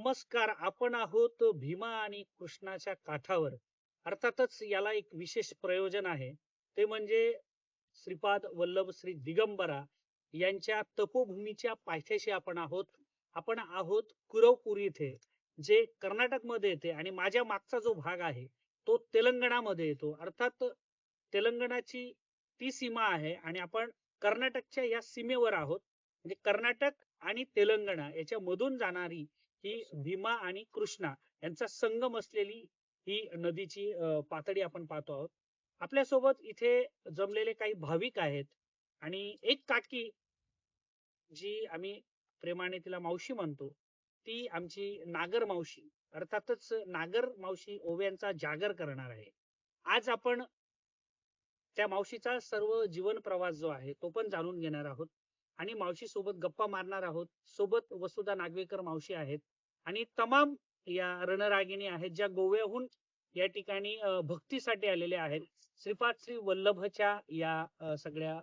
नमस्कार आपण आहोत भीमा आणि कृष्णाच्या काठावर. अर्थातच याला एक विशेष प्रयोजन आहे. ते म्हणजे श्रीपाद वल्लभ श्री दिगंबरा यांच्या तपोभूमीच्या पायथ्याशी आपण आहोत. आपण आहोत कुरवपुरी इथे जे कर्नाटकमध्ये येते आणि माझ्या मागचा जो भाग आहे तो तेलंगणामध्ये येतो. अर्थात तेलंगणाची ती सीमा आहे आणि आपण कर्नाटकच्या या सीमेवर आहोत. म्हणजे कर्नाटक आणि तेलंगणा याच्या मधून जाणारी ही भीमा आणि कृष्णा यांचा संगम असलेली ही नदीची पातळी आपण पाहतो आहोत. आपल्यासोबत इथे जमलेले काही भाविक आहेत आणि एक काकी जी आम्ही प्रेमाने तिला मावशी म्हणतो ती आमची नागर मावशी अर्थातच नागर मावशी ओव्यांचा जागर करणार आहे. आज आपण त्या मावशीचा सर्व जीवन प्रवास जो आहे तो पण जाणून घेणार आहोत आणि मावशी सोबत गप्पा मारणार आहोत. सोबत वसुधा नागवेकर मावशी आहेत. आणि तमाम या रणरागिणी आहेत ज्या गोव्याहून या ठिकाणी भक्तीसाठी आलेल्या आहेत. श्रीपाद श्री वल्लभच्या या सगळ्या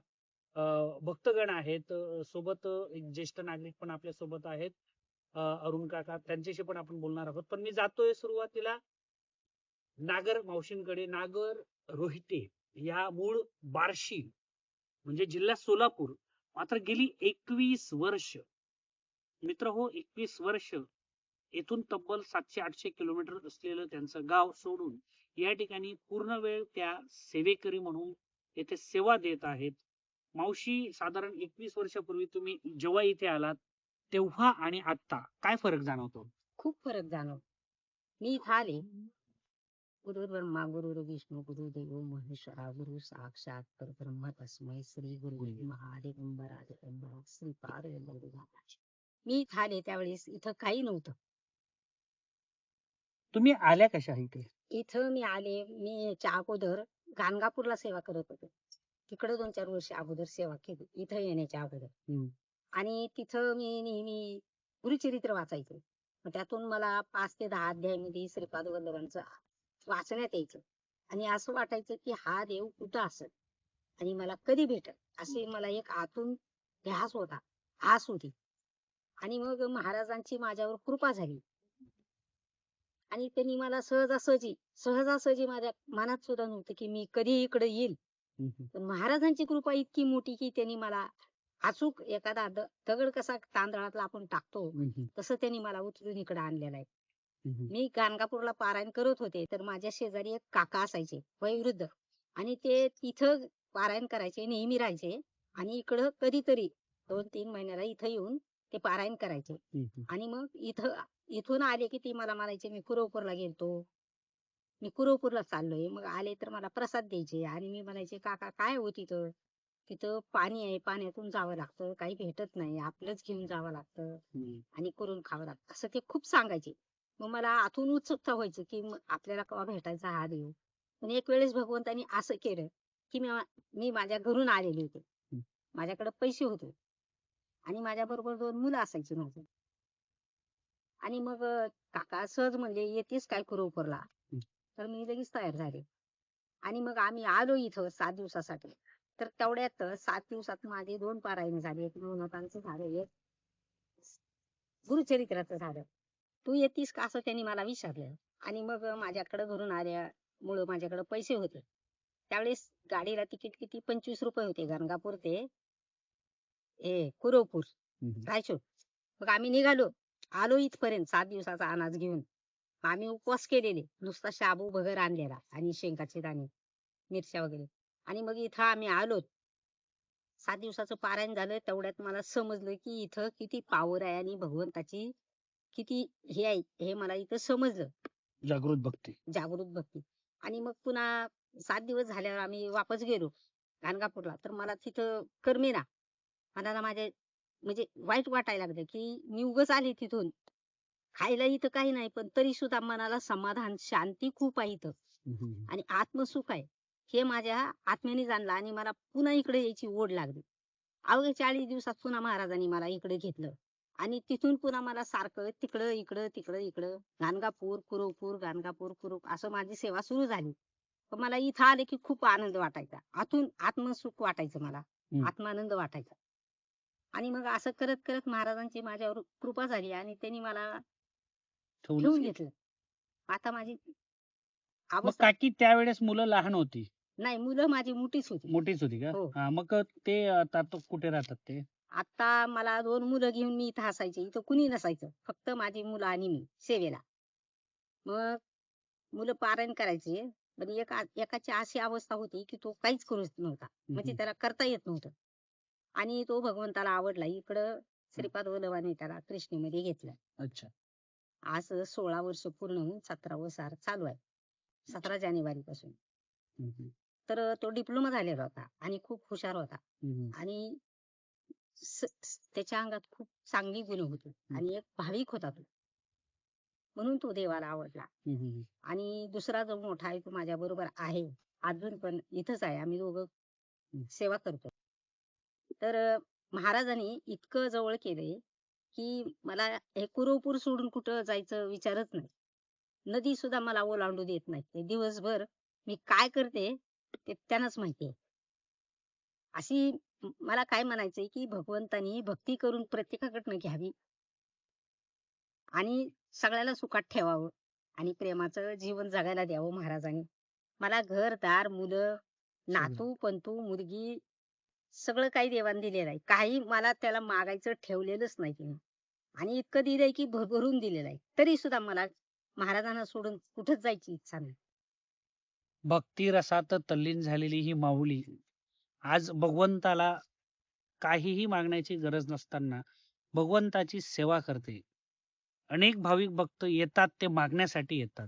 अं, भक्तगण आहेत. सोबत एक ज्येष्ठ नागरिक पण आपल्यासोबत आहेत. अरुण काका त्यांच्याशी पण आपण बोलणार आहोत. पण मी जातोय सुरुवातीला नागर मावशींकडे. नागर रोहिते या मूळ बार्शी म्हणजे जिल्हा सोलापूर मात्र गेली एकवीस वर्ष. मित्र हो एकवीस वर्ष येथून तब्बल सातशे आठशे किलोमीटर असलेलं त्यांचं गाव सोडून या ठिकाणी पूर्ण वेळ त्या सेवेकरी म्हणून येथे सेवा देत आहेत. मावशी साधारण एकवीस वर्षापूर्वी तुम्ही जेव्हा इथे आलात तेव्हा आणि आता काय फरक जाणवतो? खूप फरक जाणव मी इथं आले. गुरु ब्रह्मा गुरु विष्णू गुरु देव महेश्वरा गुरु साक्षात परब्रह्म तस्मै श्री गुरु दिगंबरा श्रीपाद वल्लभ महाराज. मी इथं आले त्यावेळेस इथं काही नव्हतं. तुम्ही आल्या कशा इथे? इथं मी आले मी याच्या अगोदर गाणगापूरला सेवा करत होते. तिकडे दोन चार वर्ष अगोदर सेवा केली इथं येण्याच्या अगोदर. आणि तिथं मी नेहमी गुरुचरित्र वाचायचे. त्यातून मला पाच ते दहा अध्यायामध्ये श्रीपाद वल्लभांचं वाचण्यात यायचं. आणि असं वाटायचं की हा देव कुठं असेल? आणि मला कधी भेटल? असे मला एक आतून ध्यास होता. आस होती आणि मग महाराजांची माझ्यावर कृपा झाली. आणि त्यांनी मला सहजासहजी सहजासहजी माझ्या मनात सुद्धा नव्हतं की मी कधी इकडे येईल. पण महाराजांची कृपा इतकी मोठी की त्यांनी मला अचूक एखादा दगड कसा तांदळातला आपण टाकतो तसं त्यांनी मला उचलून इकडे आणलेलं आहे. मी गाणगापूरला पारायण करत होते तर माझ्या शेजारी एक काका असायचे वयोवृद्ध. आणि ते तिथं पारायण करायचे नेहमी राहायचे. आणि इकडं कधीतरी दोन तीन महिन्याला इथं येऊन ते पारायण करायचे. आणि मग इथं इथून आले की ते मला म्हणायचे मी कुरवपूरला गेलतो. मी कुरवपूरला चाललोय. मग आले तर मला प्रसाद द्यायचे आणि मी म्हणायचे काका काय हो तिथं? तिथं पाणी आहे. पाण्यातून जावं लागतं. काही भेटत नाही. आपलंच घेऊन जावं लागतं आणि करून खावं लागतं. असं ते खूप सांगायचे. मग मला आतून उत्सुकता व्हायची की आपल्याला केव्हा भेटायचा हा देव. पण एक वेळेस भगवंतानी असं केलं की मी मी माझ्या घरून आलेले होते. माझ्याकडे पैसे होते. आणि माझ्या बरोबर दोन मुलं असायची माझी. आणि मग काका सहज म्हणले येतेस काय कुरवपूरला तर मी लगेच तयार झाले. आणि मग आम्ही आलो इथं सात दिवसासाठी. तर तेवढ्यात सात दिवसात माझे दोन पारायण झाले. एक नवनाथांचं झालं एक गुरुचरित्राचं झालं. तू येतीस का? असं त्यांनी मला विचारलं. आणि मग माझ्याकडे घरून आल्यामुळं माझ्याकडे पैसे होते. त्यावेळेस गाडीला तिकीट किती? पंचवीस रुपये होते गणगापूर ते हे कुरवपूर रायचूर. मग आम्ही निघालो. आलो इथपर्यंत सात दिवसाचा अनाज घेऊन. आम्ही उपवास केलेले. नुसता शाबू भगर आणलेला आणि शेंगाचे दाणे मिरच्या वगैरे. आणि मग इथं आम्ही आलो सात दिवसाचं पारायण झालं तेवढ्यात मला समजलं की इथं किती पावर आहे आणि भगवंताची किती हे आहे हे मला इथं समजलं. जागृत भक्ती. जागृत भक्ती. आणि मग पुन्हा सात दिवस झाल्यावर आम्ही वापस गेलो. गाणगापूरला. तर मला तिथं करमेना मनाला माझ्या म्हणजे वाईट वाटायला लागलं की मी उगाच आले तिथून. खायला इथं काही नाही पण तरी सुद्धा मनाला समाधान शांती खूप आहे इथं. आणि आत्मसुख आहे. हे माझ्या आत्म्याने जाणलं आणि मला पुन्हा इकडे यायची ओढ लागली. अवघ्या चाळीस दिवसात पुन्हा महाराजांनी मला इकडे घेतलं. आणि तिथून पुन्हा मला सारखं तिकडं इकडं तिकडं इकडं गाणगापूर कुरवपूर गाणगापूर कुरव असं माझी सेवा सुरू झाली. पण मला इथं आले की खूप आनंद वाटायचा. आतून आत्मसुख वाटायचं मला. आत्मानंद वाटायचा. आणि मग असं करत करत महाराजांची माझ्यावर कृपा झाली आणि त्यांनी मला ठेवून घेतलं. आता माझी मग अवस्था काकी त्यावेळेस मुलं लहान होती? नाही मुलं माझी मोठीच होती. मोठीच होती का? हो. हा मग ते आता तो कुठे राहतात ते? आता मला दोन मुलं घेऊन मी इथं असायचे. इथं कुणी नसायचं. फक्त माझी मुलं आणि मी सेवेला. मग मुलं पारायण करायचे. पण एक एकाची अशी अवस्था होती की तो काहीच करूच नव्हता. म्हणजे हम्म. त्याला करता येत नव्हतं. आणि तो भगवंताला आवडला. इकडं श्रीपाद वल्लभाने त्याला कृष्णेमध्ये घेतलं. अच्छा. आज सोळा वर्ष पूर्ण होऊन सतरावं सार चालू आहे. सतरा जानेवारी पासून तर तो डिप्लोमा झालेला होता आणि खूप हुशार होता. आणि त्याच्या अंगात खूप चांगली गुण होती आणि एक भाविक होता तो. म्हणून तो देवाला आवडला. आणि दुसरा जो मोठा आहे तो माझ्या बरोबर आहे अजून पण इथंच आहे. आम्ही दोघं सेवा करतो. तर महाराजांनी इतकं जवळ केलंय की मला हे कुरवपूर सोडून कुठं जायचं विचारच नाही. नदी सुद्धा मला ओलांडू देत नाही. ते दिवसभर मी काय करते ते त्यांनाच माहिती अशी मला काय म्हणायचंय की भगवंतानी भक्ती करून प्रत्येकाकडनं घ्यावी आणि सगळ्याला सुखात ठेवावं आणि प्रेमाचं जीवन जगायला द्यावं महाराजांनी. मला घर दार मुलं नातू पंतू मुलगी सगळं काही देवाने दिलेलं आहे. काही मला त्याला मागायचं ठेवलेलंच नाही तिने. आणि इतकं दिलंय की भरभरून दिलेलं आहे. तरी सुद्धा मला महाराजांना सोडून कुठंच जायची इच्छा नाही. भक्ती रसात तल्लीन झालेली ही माऊली आज भगवंताला काहीही मागण्याची गरज नसताना भगवंताची सेवा करते. अनेक भाविक भक्त येतात ते मागण्यासाठी येतात.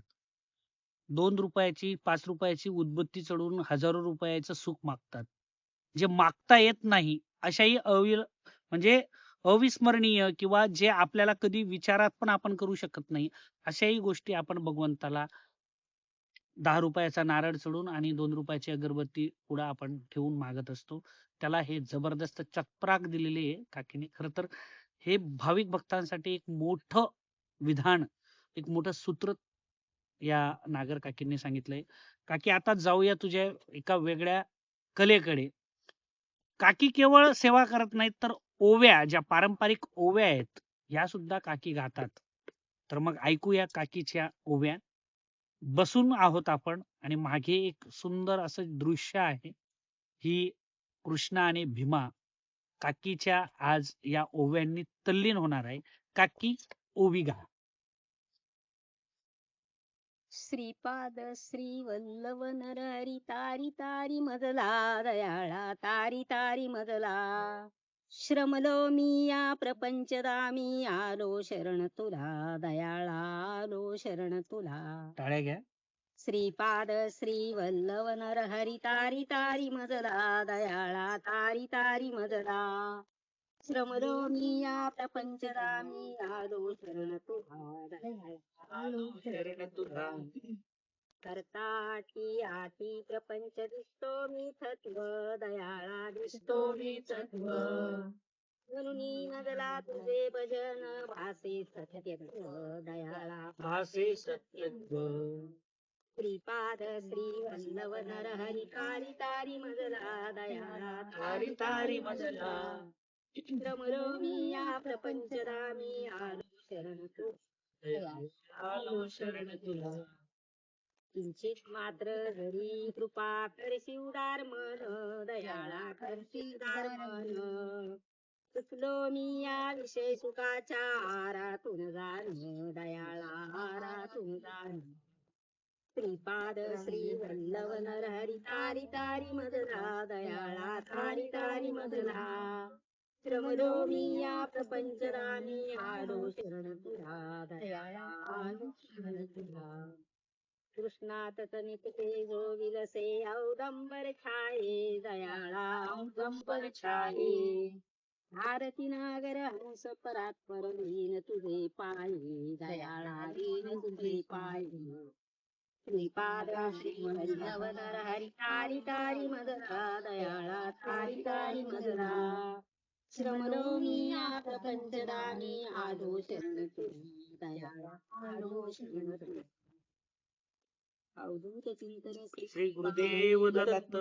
दोन रुपयाची पाच रुपयाची उदबत्ती चढून हजारो रुपयाचं सुख मागतात. जे मागता येत नाही अशाही अविर म्हणजे अविस्मरणीय किंवा जे आपल्याला कधी विचारात पण आपण करू शकत नाही अशाही गोष्टी आपण भगवंताला दहा रुपयाचा नारळ चढून आणि दोन रुपयाची अगरबत्ती पुढे आपण ठेवून मागत असतो. त्याला हे जबरदस्त चक्राक दिलेली आहे काकीने. खर तर हे भाविक भक्तांसाठी एक मोठं विधान एक मोठं सूत्र या नागर काकींनी सांगितलंय. काकी आता जाऊया तुझ्या एका वेगळ्या कलेकडे. काकी केवळ सेवा करत नाहीत तर ओव्या ज्या पारंपरिक ओव्या आहेत या सुद्धा काकी गातात. तर मग ऐकूया काकीच्या ओव्या. बसून आहोत आपण आणि मागे एक सुंदर असं दृश्य आहे. ही कृष्णा आणि भीमा काकीच्या आज या ओव्यांनी तल्लीन होणार आहे. काकी ओवी गा श्रीपाद श्री वल्लभ नरहरी तारी तारी मजला दयाळा तारी तारी मजला श्रमलो मी या प्रपंचदामी आलो शरण तुला दयाळा आलो शरण तुला टाळ्या घ्या. श्रीपाद श्री वल्लभ नरहरी तारी तारी मजला दयाळा तारी तारी मजला श्रमलो मी या प्रपंचदामी आलो शरण आलो शरण तुला करता आटी प्रपंच दिसतो मी तत्व दयाळा दिसतो मी तत्व म्हणून नगला तुझे भजन भासे सत्यत्व दयाळा भासे सत्यत्व। श्रीपाद श्री वल्लभ नर हरी तारी तारी मजला दयाळा तारी तारी मजला। रमलो मी या प्रपंचरामी आलो शरण तू आलो शरण तुला किंचित मात्र जरी कृपा करशी उदार मन दयाळा करशी उदार मन. चुकलो मी या विषय सुखाच्या आरातून जाण दयाळा आरातून जाण. श्रीपाद श्री वल्लभ नर हरी तारी तारी मधला दयाळा तारी तारी मधला. तुला निपते जो विलसे औदंबर छाये दयाळा औदंबर छाये. भारती नागर हंस परात्पर लीन तुझे पायी दयाळा लीन तुझे पायी. श्रीपाद श्री वल्लभ नर हरी तारी तारी मदरा दयाळा तारी तारी मदरा अवधूत चिंतन श्री गुरुदेव दत्त.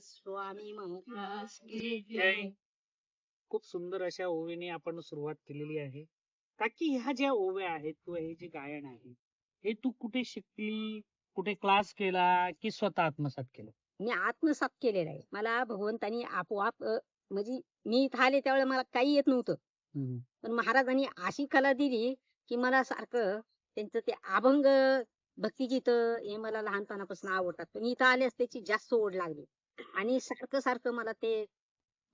स्वामी महाराज की जय. खूप सुंदर अशा ओवीने आपण सुरुवात केलेली आहे. काकी ह्या ज्या ओव्या आहेत किंवा हे जे गायन आहे हे तू कुठे शिकली कुठे क्लास केला की स्वतः आत्मसात केलं? मी आत्मसात केलेलं आहे. मला भगवंतानी आपोआप अ, म्हणजे मी इथं आले त्यावेळेला मला काही येत नव्हतं. पण महाराजांनी अशी कला दिली की मला सारखं त्यांचं ते अभंग भक्तिगीत हे मला लहानपणापासून आवडतात. पण इथं आल्यास त्याची जास्त ओढ लागली. आणि सारखं सारखं मला ते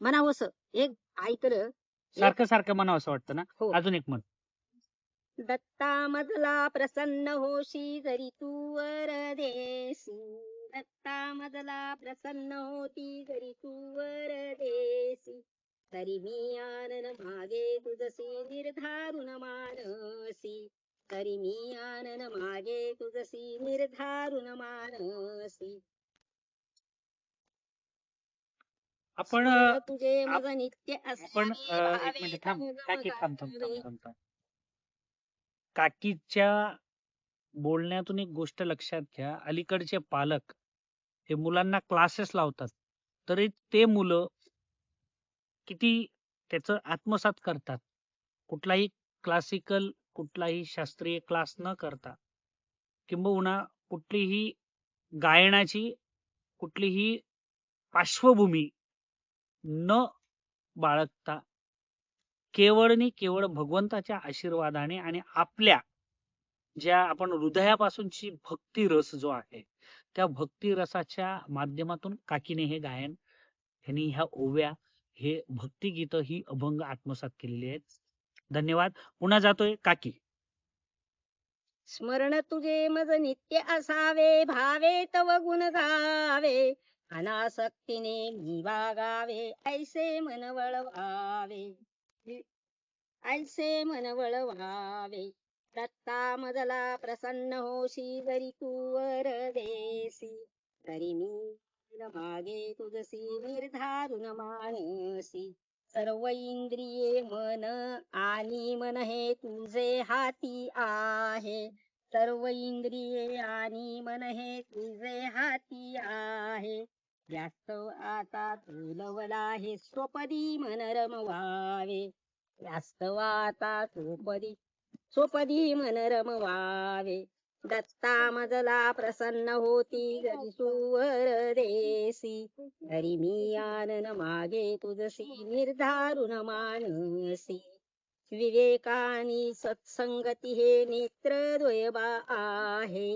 म्हणावंसं. एक ऐकलं सारखं सारखं म्हणावं असं वाटतं ना? हो. अजून एक म्हण. दत्ता मधला प्रसन्न होशी जरी तू वर देसी दत्ता मधला प्रसन्न होती जरी तू वर देसी तरी मी आनन मागे तुझसी निर्धारून मानसी तरी मी आनन मागे तुझसी निर्धारून मानसी आपण तुझे मज नित्य आपण एक मिनिट थांब काकी थांब. थांब थांब थांब. काकीच्या बोलण्यातून एक गोष्ट लक्षात घ्या अलीकडचे पालक हे मुलांना क्लासेस लावतात तरी ते मुलं किती त्याचं आत्मसात करतात. कुठलाही क्लासिकल कुठलाही शास्त्रीय क्लास न करता. किंबहुना कुठलीही गायनाची कुठलीही पार्श्वभूमी न बाळगता केवळनी केवळ भगवंताच्या आशीर्वादाने आणि आपल्या ज्या आपण हृदयापासूनची भक्ती रस जो आहे त्या भक्ती रसाच्या माध्यमातून काकीने हे गायन ह्यांनी ह्या ओव्या हे भक्तिगीत ही अभंग आत्मसात केलेली आहेत. धन्यवाद. पुन्हा जातोय काकी. स्मरण तुझे मज नित्य असावे भावे तव गुण गावे. अनासक्तीने मी वागावे ऐसे मन वळवावे ऐसे मन वळवावे दत्ता मजला प्रसन्न होशी जरी तू वर देसी तरी मी मागे तुझसी निर्धारून मानसी. सर्व इंद्रिये मन आणि मन हे तुझे हाती आहे. सर्व इंद्रिये आणि मन हे तुझे हाती आहे. जास्त आता तुलवला हे स्वपदी मन रमवावे. जास्त आता स्वपदी स्वपदी मन रमवावे. दत्ता मजला प्रसन्न होती जरी सुवर देसी. तरी मी आनन मागे तुझसी निर्धारुण मानसी. विवेकानी सत्संगती हे नेत्र द्वयबा आहे.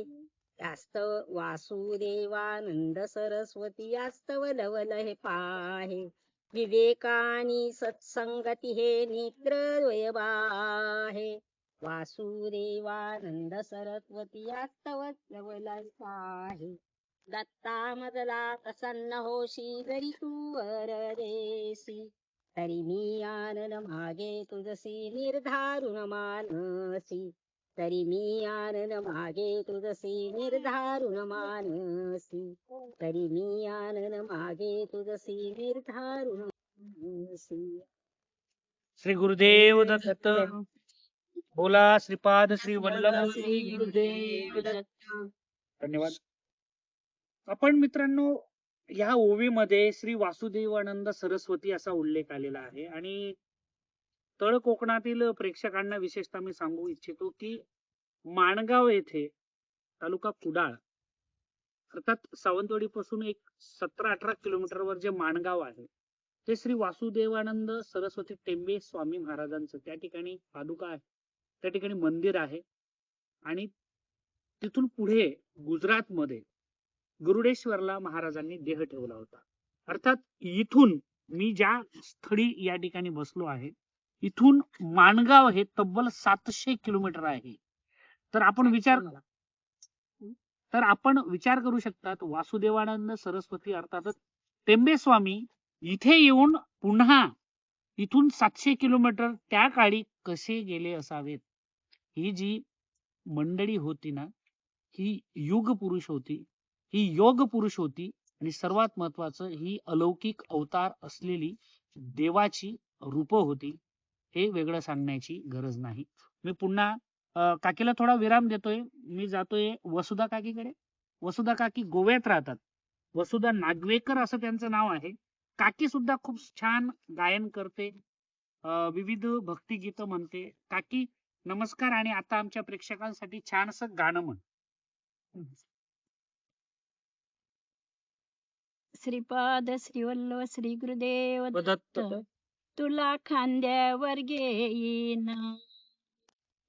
यास्त वासुदेवानंद सरस्वती यास्तव लवल हे पाहे. विवेकानी सत्संगती हे नेत्र बा आहे. वासुदेवानंद सरस्वती आहे दत्ता मजला प्रसन्न होशी जरी तू वरदेसी तरी मी आनन मागे तुझसी निर्धारुण मानसी. तरी मी आनन मागे तुझसी निर्धारुण मानसी. तरी मी आनन मागे तुझसी निर्धारुण श्री गुरुदेव दत्त. बोला श्रीपाद श्री वल्लभ श्री गुरुदेव दत्त धन्यवाद. आपण मित्रांनो या ओवीमध्ये श्री वासुदेवानंद सरस्वती असा उल्लेख आलेला आहे आणि तळ कोकणातील प्रेक्षकांना विशेषतः मी सांगू इच्छितो की माणगाव येथे तालुका कुडाळ अर्थात सावंतवाडी पासून एक सतरा अठरा किलोमीटरवर जे माणगाव आहे ते श्री वासुदेवानंद सरस्वती टेंबे स्वामी महाराजांचं त्या ठिकाणी पादुका आहे. त्या ठिकाणी मंदिर आहे. आणि तिथून पुढे गुजरात मध्ये गुरुडेश्वरला महाराजांनी देह ठेवला होता. अर्थात इथून मी ज्या स्थळी या ठिकाणी बसलो आहे इथून माणगाव हे तब्बल सातशे किलोमीटर आहे. तर आपण विचार तर आपण विचार करू शकतात वासुदेवानंद सरस्वती अर्थातच टेंबे स्वामी इथे येऊन पुन्हा इथून सातशे किलोमीटर त्या काळी कसे गेले असावेत? ही जी मंडळी होती ना ही युग पुरुष होती ही योग पुरुष होती आणि सर्वात महत्वाचं ही अलौकिक अवतार असलेली देवाची रूप होती हे वेगळं सांगण्याची गरज नाही. मी पुन्हा काकीला थोडा विराम देतोय. मी जातोय वसुधा काकीकडे. वसुधा काकी गोव्यात राहतात. वसुधा नागवेकर असं त्यांचं नाव आहे. काकी सुद्धा खूप छान गायन करते. अं, विविध भक्तिगीत म्हणते. काकी नमस्कार आणि आता आमच्या प्रेक्षकांसाठी छानस गाणं म्हण. श्रीपाद श्रीवल्लभ श्री गुरुदेव दत्त तुला खांद्यावर घेईन.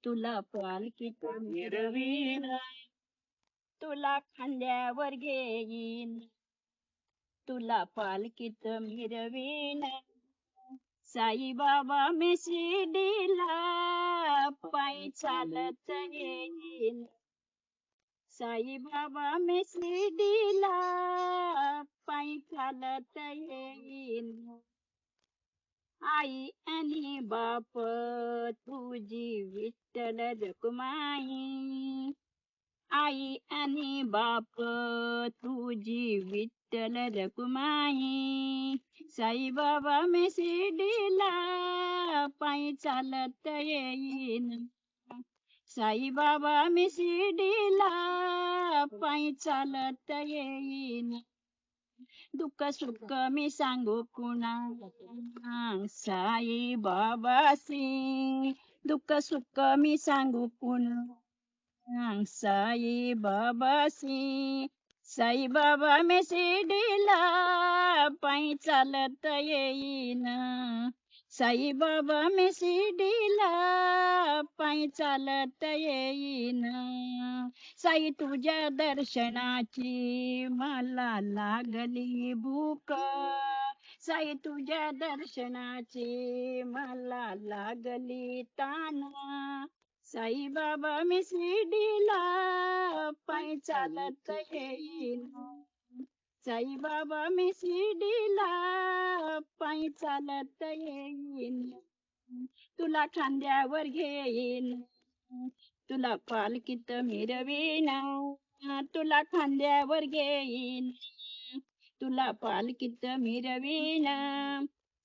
तुला पालखीत मिरवीन. तुला खांद्यावर घेईन. तुला पालखीत मिरवीन. साईबाबा मी शिर्डीला पायी चालत येईन साईबाबा मी शिर्डीला पायी चालत येईल. आई आणि बाप तुझी विठ्ठल रकुमाई आई आणि बाप तुझी विठ्ठल रकुमाई साईबाबा मी शिर्डीला पायी चालत येईन. साईबाबा मी शिर्डीला पायी चालत येईन. दुःख सुख मी सांगू कुणा साई बाबा सिंग. दुःख सुख मी सांगू कुणा साई बाबासी साई बाबा मी शिर्डीला पायी चालत येईन. साई बाबा मी शिर्डीला पायी चालत येईन. साई तुझ्या दर्शनाची मला लागली भूक. साई तुझ्या दर्शनाची मला लागली ताना. साई बाबा मी शिर्डीला पायी चालत येईन. साई बाबा मी शिर्डीला पायी चालत येईन. तुला खांद्यावर घेईन. तुला पालखीत मिरवीन. तुला खांद्यावर घेईन. तुला पालखीत मिरवीन.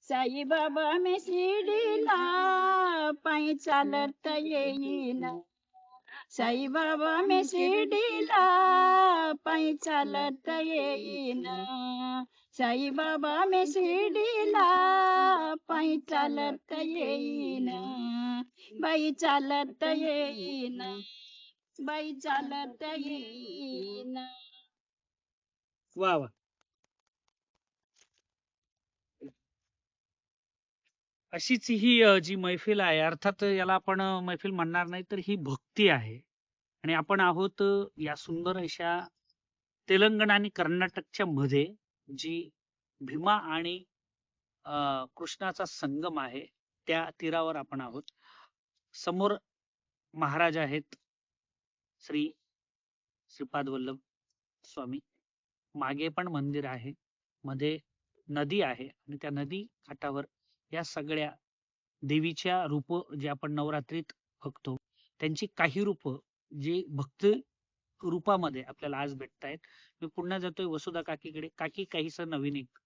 साई बाबा मी शिर्डीला पायी चालत येईन. साई बाबा मी शिडीला पायी चालत येईन. साई बाबा मी शिडीला पायी चालत येईन. बाई चालत येईन. बाई चालत येईन. वा वा. अशीच ही अ, जी मैफिल आहे अर्थात याला आपण अ, मैफिल म्हणणार नाही तर ही भक्ती आहे. आणि आपण आहोत अ, या सुंदर अशा तेलंगणा आणि कर्नाटकच्या मध्ये जी भीमा आणि अ, कृष्णाचा संगम आहे त्या तीरावर आपण आहोत. समोर महाराज आहेत श्री श्रीपाद वल्लभ स्वामी. मागे पण मंदिर आहे मध्ये नदी आहे आणि त्या नदी काठावर या सगळ्या देवीच्या रूप जे आपण नवरात्रीत बघतो त्यांची काही रूप जी भक्त रूपामध्ये आपल्याला आज भेटतायत. मी पुन्हा जातोय वसुधा काकीकडे. काकी काहीस नवीन एक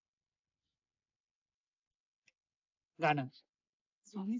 गाणं. स्वामी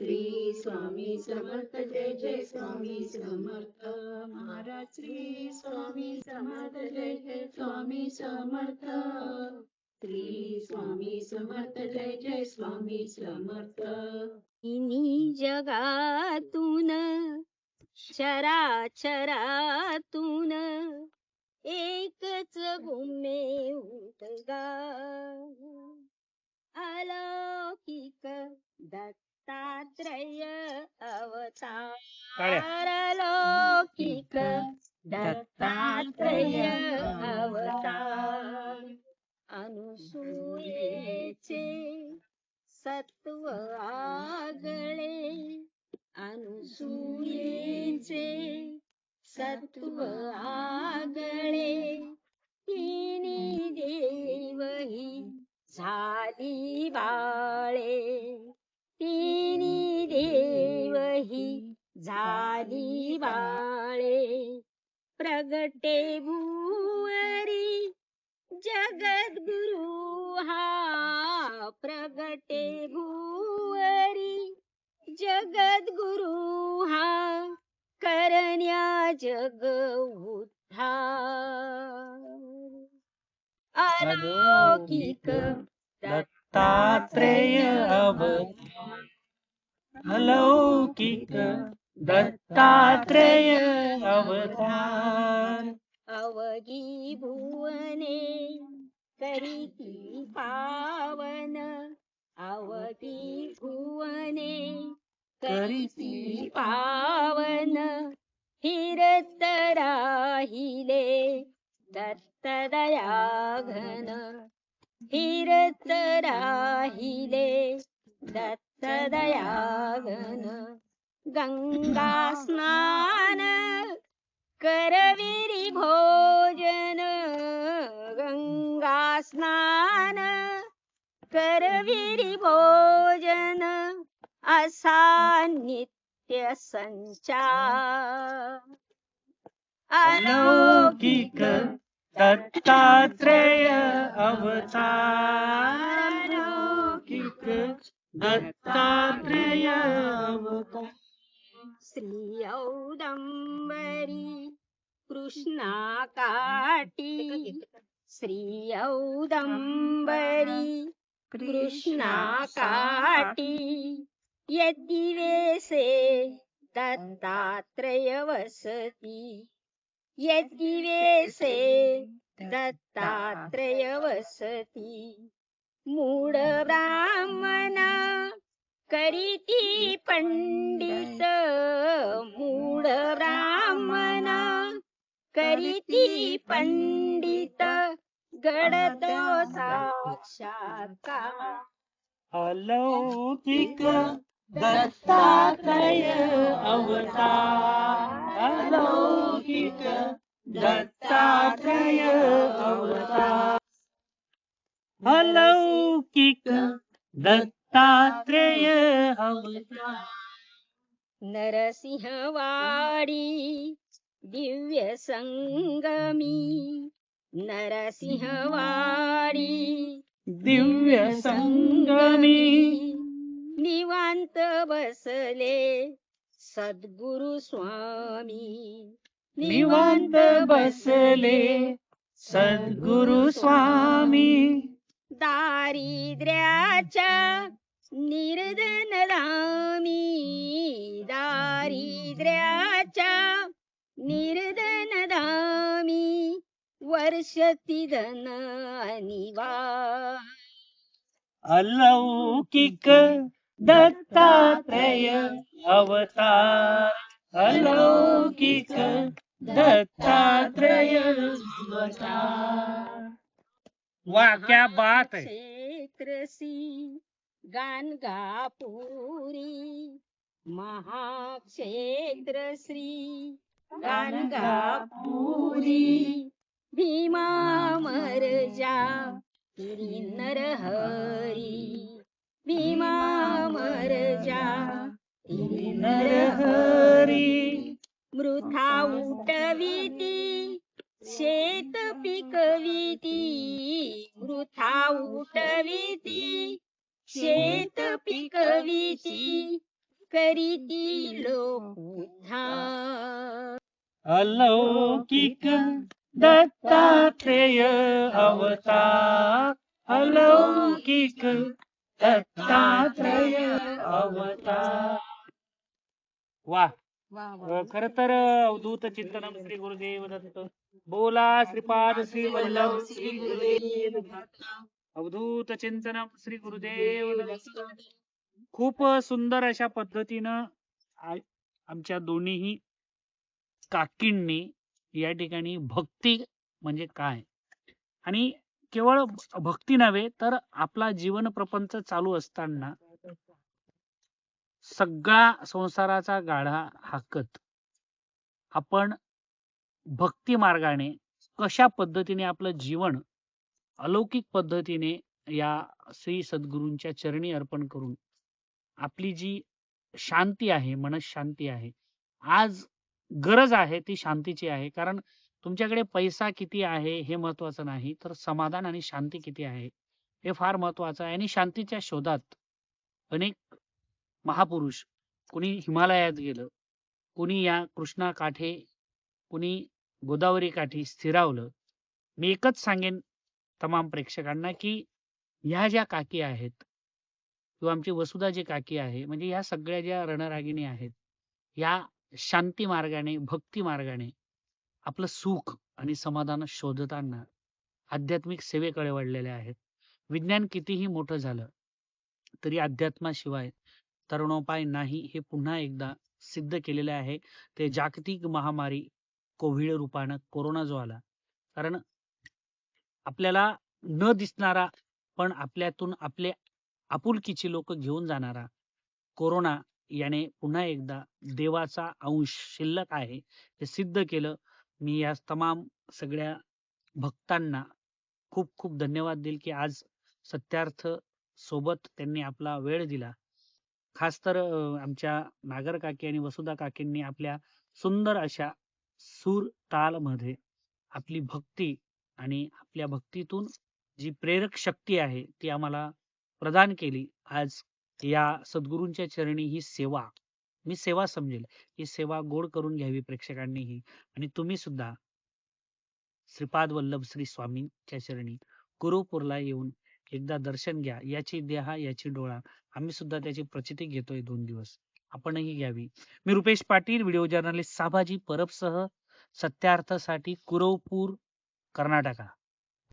श्री स्वामी समर्थ जय जय स्वामी समर्थ. महाराज श्री स्वामी समर्थ जय जय स्वामी समर्थ. श्री स्वामी समर्थ जय जय स्वामी समर्थ. इनी जगातून चराचरातून एकच गुम्मे उठगा. अलौकिक दत्त दत्तात्रय अवतार. लौकिक दत्तात्रय अवतार. अनुसूयेचे सत्व आगळे. अनुसूयेचे सत्व आगळे. तिन्ही देवही झाली बाळे. तिन्ही देवही झाली बाळे. प्रगटे भुवरी जगद्गुरु हा. प्रगटे भुवरी जगद्गुरु हा. करण्या जग उद्धार. अलौकिक दत्तात्रेय अवतार अलौकिक दत्तात्रेय अवतार। अवगी भुवने करीती पावन। अवगी भुवने करीती पावन। हिरत राहिले दत्तदयाघन। हिरत राहिले दत्तदयाघन गंगा स्नान करविरी भोजन गंगा स्नान करविरी भोजन असा नित्य संचार। अलौकिक दत्तात्रेय अवतार। अलौकिक श्रि औदम्बरी कृष्णाकाटी श्री औदम्बरी कृष्णाकाटी यद्दिवेशे दत्तात्रय वसति यद्दिवेशे दत्तात्रय वसति मूळ ब्राह्मणा करीती पंडित मूळ ब्राह्मणा करीती पंडित घडतो साक्षात्कार। अलौकिक दत्तात्रय अवतार। अलौकिक दत्तात्रय अवतार। अलौकिक दत्तात्रेय नरसिंहवाडी दिव्य संगमी। नरसिंहवाडी दिव्य संगमी। निवांत बसले सद्गुरु स्वामी। निवांत बसले सद्गुरु स्वामी। दारिद्र्याच्या निर्धन धामी दारिद्र्याच्या निर्धन धामी वर्षती धन अनिवा अलौकिक दत्तात्रय अवतार। अलौकिक दत्तात्रय अवतार। वाह क्या बात है क्षेत्रसी गाणगापुरी महाक्षेत्र श्री गाणगापुरी भीमामरजा तिरी नरहरी भीमामरजा तिरी नरहरी नरहरी मृथा उठविती शेत पिकविती वृथा उठविती. शेत पिकविती करीती लोक उद्धार अलौकिक दत्तात्रेय अवतार अलौकिक दत्तात्रेय अवतार. वा खर तर अवधूत चिंतन श्री गुरुदेव दत्त. बोला श्रीपाद श्री वल्लभ श्री गुरुदेव अवधूत चिंतन श्री गुरुदेव दत्त. खूप सुंदर अशा पद्धतीनं आमच्या दोन्हीही काकींनी या ठिकाणी भक्ती म्हणजे काय? आणि केवळ भक्ती नव्हे तर आपला जीवन प्रपंच चालू असताना सगळा संसाराचा गाढा हाकत आपण भक्ती मार्गाने कशा पद्धतीने आपलं जीवन अलौकिक पद्धतीने या श्री सद्गुरूंच्या चरणी अर्पण करून आपली जी शांती आहे मनशांती आहे आज गरज आहे ती शांतीची आहे. कारण तुमच्याकडे पैसा किती आहे हे महत्वाचं नाही तर समाधान आणि शांती किती आहे हे फार महत्वाचं आहे. आणि शांतीच्या शोधात अनेक महापुरुष. कोणी हिमालयात गेलं कोणी या कृष्णा काठे कोणी गोदावरी काठी स्थिरावलं मी एकच सांगेन तमाम प्रेक्षकांना की ह्या ज्या काकी आहेत किंवा आमची वसुधा जी काकी आहे म्हणजे या सगळ्या ज्या रणरागिणी आहेत या शांती मार्गाने भक्ती मार्गाने आपलं सुख आणि समाधान शोधताना आध्यात्मिक सेवेकडे वळलेल्या आहेत. विज्ञान कितीही मोठं झालं तरी अध्यात्माशिवाय तरुणोपाय नाही हे पुन्हा एकदा सिद्ध केलेले आहे. ते जागतिक महामारी कोविड रूपानं कोरोना जो आला कारण आपल्याला न दिसणारा पण आपल्यातून आपले आपुलकीची लोक घेऊन जाणारा कोरोना याने पुन्हा एकदा देवाचा अंश शिल्लक आहे. हे सिद्ध केलं. मी या तमाम सगळ्या भक्तांना खूप खूप धन्यवाद देईल की आज सत्यार्थ सोबत त्यांनी आपला वेळ दिला. खास तर अं, आमच्या नागर काकी आणि वसुधा काकींनी आपल्या सुंदर अशा सूर ताल मध्ये आपली भक्ती आणि आपल्या भक्तीतून जी प्रेरक शक्ती आहे ती आम्हाला प्रदान केली. आज या सद्गुरूंच्या चरणी ही सेवा मी सेवा समजेल. ही सेवा गोड करून घ्यावी प्रेक्षकांनीही. आणि तुम्ही सुद्धा श्रीपाद वल्लभ श्री स्वामींच्या चरणी गुरुपूरला येऊन एकदा दर्शन घ्या याची देहा याची डोळा. आम्ही सुद्धा त्याची प्रचिती घेतोय दोन दिवस. आपणही घ्यावी. मी रुपेश पाटील व्हिडिओ जर्नलिस्ट साभाजी परबसह सत्यार्थासाठी कुरवपूर कर्नाटका.